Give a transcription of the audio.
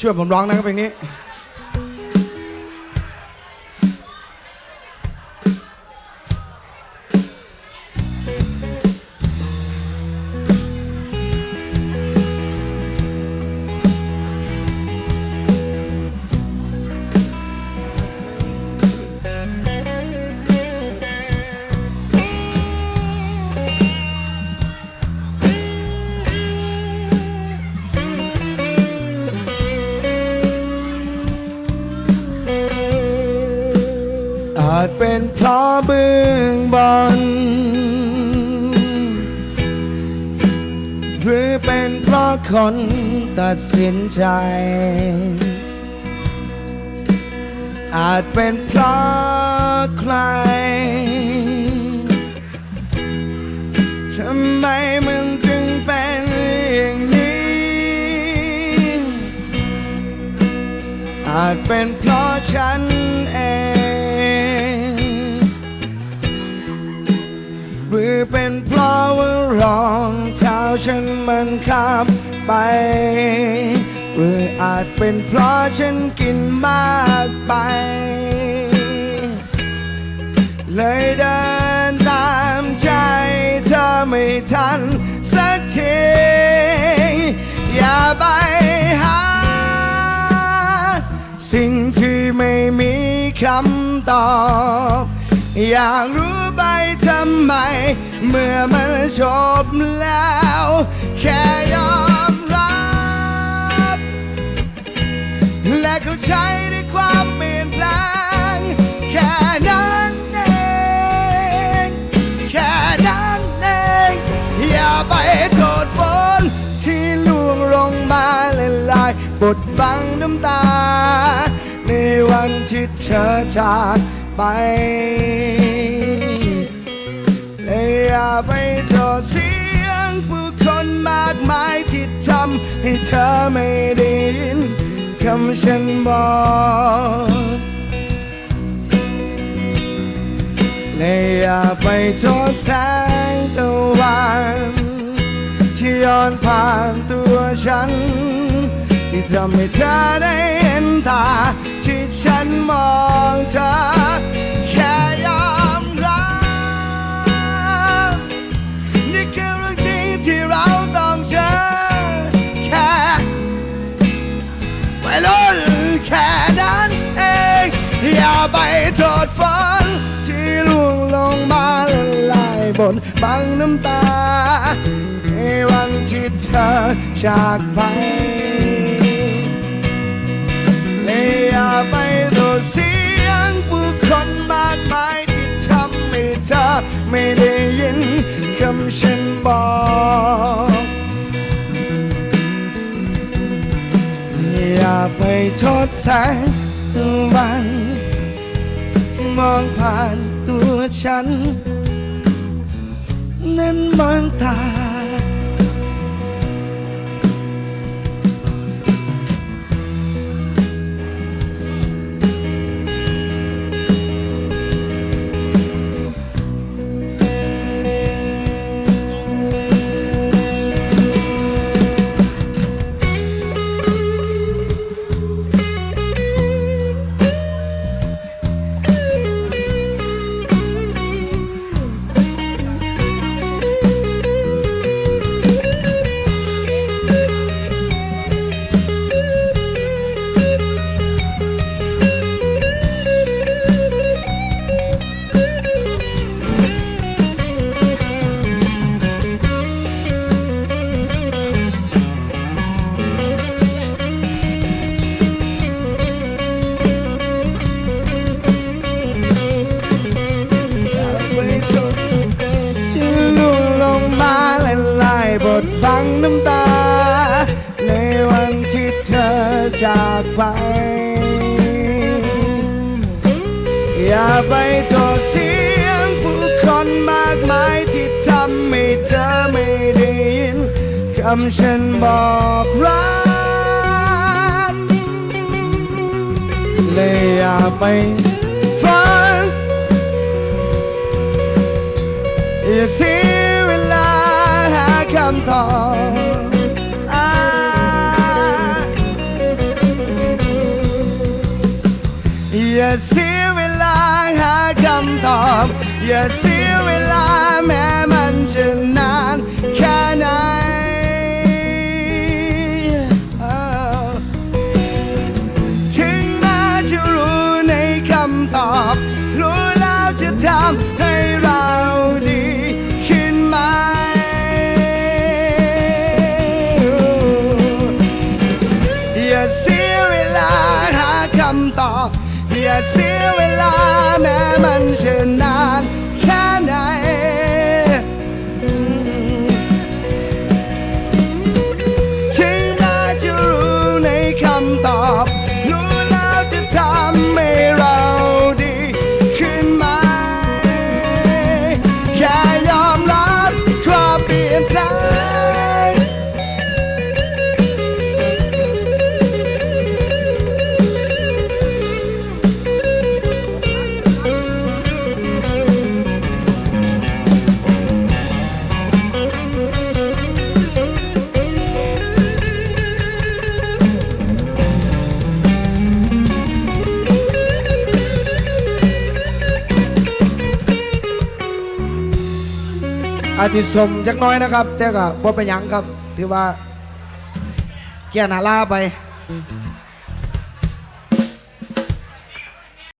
ช่วยผมร้องนะครับเพลงนี้ อาจเป็นเพราะเบื้องบนหรือเป็นเพราะคนตัดสินใจ อาจเป็นเพราะใครทำไมมันจึงเป็นอย่างนี้ อาจเป็นเพราะฉันเอง เป็นเพราะว่ารองเท้าฉันมันขับไปหรืออาจเป็นเพราะฉันกินมากไป เลยเดินตามใจเธอไม่ทันสักทีอย่าไปหา สิ่งที่ไม่มีคำตอบ อยากรู้ไป เมื่อมันจบแล้ว แค่ยอมรับ และเข้าใจในความเปลี่ยนแปลง แค่นั้นเอง แค่นั้นเอง อย่าไปโทษฝนที่ล่วงลงมาละลายบดบังน้ำตา ในวันที่เธอจากไป อย่าไปโทษเสียงผู้คนมากมายที่ทำให้เธอไม่ได้ยินคำฉันบอกและอย่าไปโทษแสงตะวันที่ย้อนผ่านตัวฉันที่ทำให้เธอได้เห็นตาที่ฉันมองเธอแค่ โทษฝนที่ล่วงลงมาละลายบนบังน้ำตา ในวันที่เธอจากไปและอย่าไปโทษเสียงผู้คนมากมายที่ทำให้เธอไม่ได้ยินคำฉันบอกอย่าไปโทษแสงวัน มองผ่านตัวฉัน นั้นมองตา ไป อย่าไปโทษเสียงผู้คนมากมายที่ทำให้เธอไม่ได้ยินคำฉันบอกรักเลยอย่าไปฝันอย่าเสียเวลาหาคำตอบ เสียเวลาหาคำตอบ อย่าเสียเวลาแม้มันจะนานแค่ไหน Oh ถึงแม้จะรู้ในคำตอบ รู้แล้วจะทำให้เราดีขึ้นไหมอย่าเสียเวลาหาคำตอบ อย่าเสียเวลาแม้มันจะนานแค่ไหน อาจจะสมจักน้อยนะครับ แต่ก็บ่เป็นหยังครับ ถือว่าแก่หนาลาไป